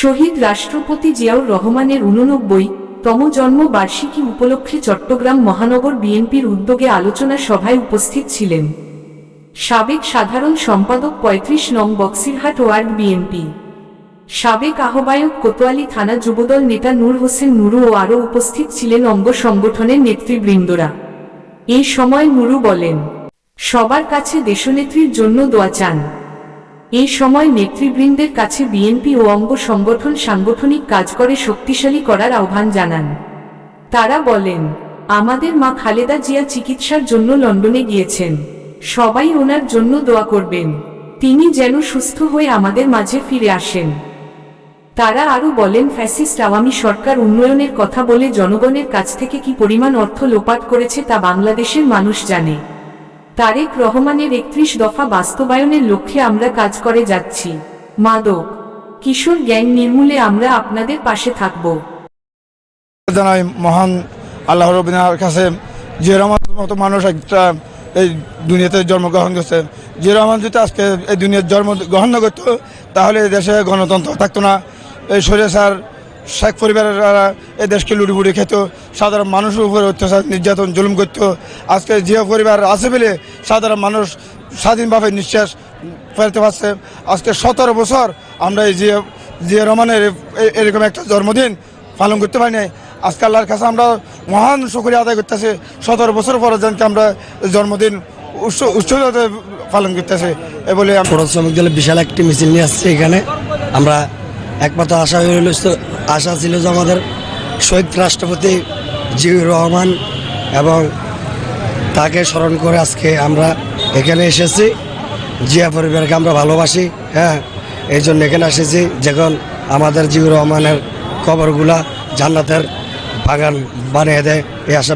শহীদ রাষ্ট্রপতি জিয়াউর রহমানের উননব্বই তম জন্ম বার্ষিকী উপলক্ষে চট্টগ্রাম মহানগর বিএনপির উদ্যোগে আলোচনা সভায় উপস্থিত ছিলেন সাবেক সাধারণ সম্পাদক পঁয়ত্রিশ নং বক্সিরহাট ওয়ার্ড বিএনপি। সাবেক আহ্বায়ক কোতোয়ালি থানা যুবদল নেতা নূর হোসেন নুরু ও আরও উপস্থিত ছিলেন অঙ্গ সংগঠনের নেতৃবৃন্দরা। এই সময় নুরু বলেন, সবার কাছে দেশনেত্রীর জন্য দোয়া চান। এই সময় নেতৃবৃন্দের কাছে বিএনপি ও অঙ্গ সংগঠন সাংগঠনিক কাজ করে শক্তিশালী করার আহ্বান জানান। তারা বলেন, আমাদের মা খালেদা জিয়া চিকিৎসার জন্য লন্ডনে গিয়েছেন। সবাই ওনার জন্য দোয়া করবেন। তিনি যেন সুস্থ হয়ে আমাদের মাঝে ফিরে আসেন। তারা আরও বলেন, ফ্যাসিস্ট আওয়ামী সরকার উন্নয়নের কথা বলে জনগণের কাছ থেকে কি পরিমাণ অর্থ লোপাট করেছে তা বাংলাদেশের মানুষ জানে। তারেক রহমানের একত্রিশ দফা বাস্তবায়নের লক্ষ্যে আমরা কাজ করে যাচ্ছি। মাদক, কিশোর গ্যাং নির্মূলে আমরা আপনাদের পাশে থাকব। জানাই মহান আল্লাহ রবিনার কাছে, যে রহমানের মতো মানুষ একটা এই দুনিয়াতে জন্মগ্রহণ করছে। যে রহমান যদি আজকে এই দুনিয়ার জন্ম গ্রহণ না করতো, তাহলে দেশে গণতন্ত্র থাকতো না। এই সরিয়া স্যার শেখ পরিবারেরা এ দেশকে লুটিপুটি খেত, সাধারণ মানুষের উপরে অত্যাচার, নির্যাতন, জুলুম করতো। আজকে জিয়া পরিবার আছে বলে সাধারণ মানুষ স্বাধীনভাবে নিঃশ্বাস ফেলতে পারছে। আজকে সতেরো বছর আমরা এই জিয়া জিয়া রহমানের এরকম একটা জন্মদিন পালন করতে পারি নাই। আজকে আল্লাহর কাছে আমরা মহান শুক্রিয়া আদায় করতেছি। সতেরো বছর পরে জানতে আমরা জন্মদিন উৎস, উৎসবতে পালন করতেছি। এ বলে দলের বিশাল একটি মিছিল নিয়ে আসছে এখানে। আমরা একমাত্র আশা হইল আশা ছিল যে আমাদের শহীদ রাষ্ট্রপতি জিউর রহমান এবং তাকে স্মরণ করে আজকে আমরা এখানে এসেছি। জিয়া পরিবারকে আমরা ভালোবাসি হ্যাঁ এই জন্য এখানে এসেছি। যখন আমাদের জিউর রহমানের কবরগুলা জান্নাতের বাগান বানিয়ে দেয়, এই আশা